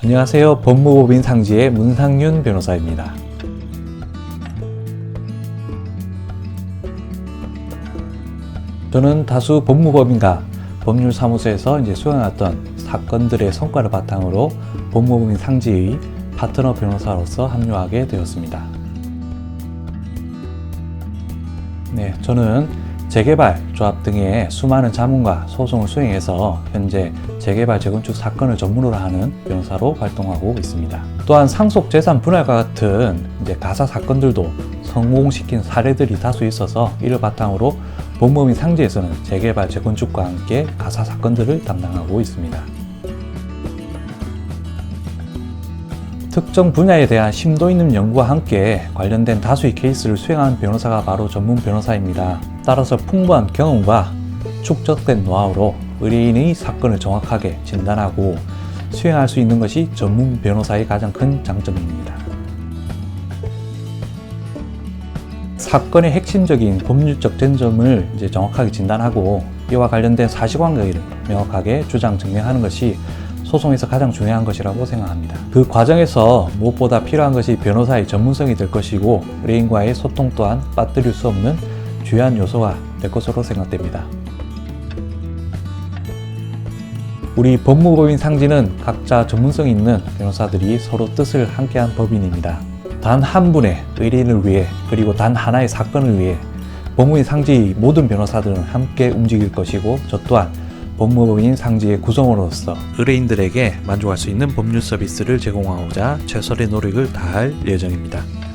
안녕하세요. 법무법인 상지의 문상윤 변호사입니다. 저는 다수 법무법인과 법률사무소에서 이제 수행했던 사건들의 성과를 바탕으로 법무법인 상지의 파트너 변호사로서 합류하게 되었습니다. 네, 저는 재개발, 조합 등의 수많은 자문과 소송을 수행해서 현재 재개발, 재건축 사건을 전문으로 하는 변호사로 활동하고 있습니다. 또한 상속 재산 분할과 같은 이제 가사 사건들도 성공시킨 사례들이 다수 있어서 이를 바탕으로 법무법인 상지에서는 재개발, 재건축과 함께 가사 사건들을 담당하고 있습니다. 특정 분야에 대한 심도 있는 연구와 함께 관련된 다수의 케이스를 수행하는 변호사가 바로 전문 변호사입니다. 따라서 풍부한 경험과 축적된 노하우로 의뢰인의 사건을 정확하게 진단하고 수행할 수 있는 것이 전문 변호사의 가장 큰 장점입니다. 사건의 핵심적인 법률적 쟁점을 이제 정확하게 진단하고 이와 관련된 사실관계를 명확하게 주장 증명하는 것이 소송에서 가장 중요한 것이라고 생각합니다. 그 과정에서 무엇보다 필요한 것이 변호사의 전문성이 될 것이고 의뢰인과의 소통 또한 빠뜨릴 수 없는 주요한 요소가 될 것으로 생각됩니다. 우리 법무법인 상지는 각자 전문성 있는 변호사들이 서로 뜻을 함께한 법인입니다. 단 한 분의 의뢰인을 위해 그리고 단 하나의 사건을 위해 법무인 상지 모든 변호사들은 함께 움직일 것이고 저 또한 법무법인 상지의 구성원으로서 의뢰인들에게 만족할 수 있는 법률 서비스를 제공하고자 최선의 노력을 다할 예정입니다.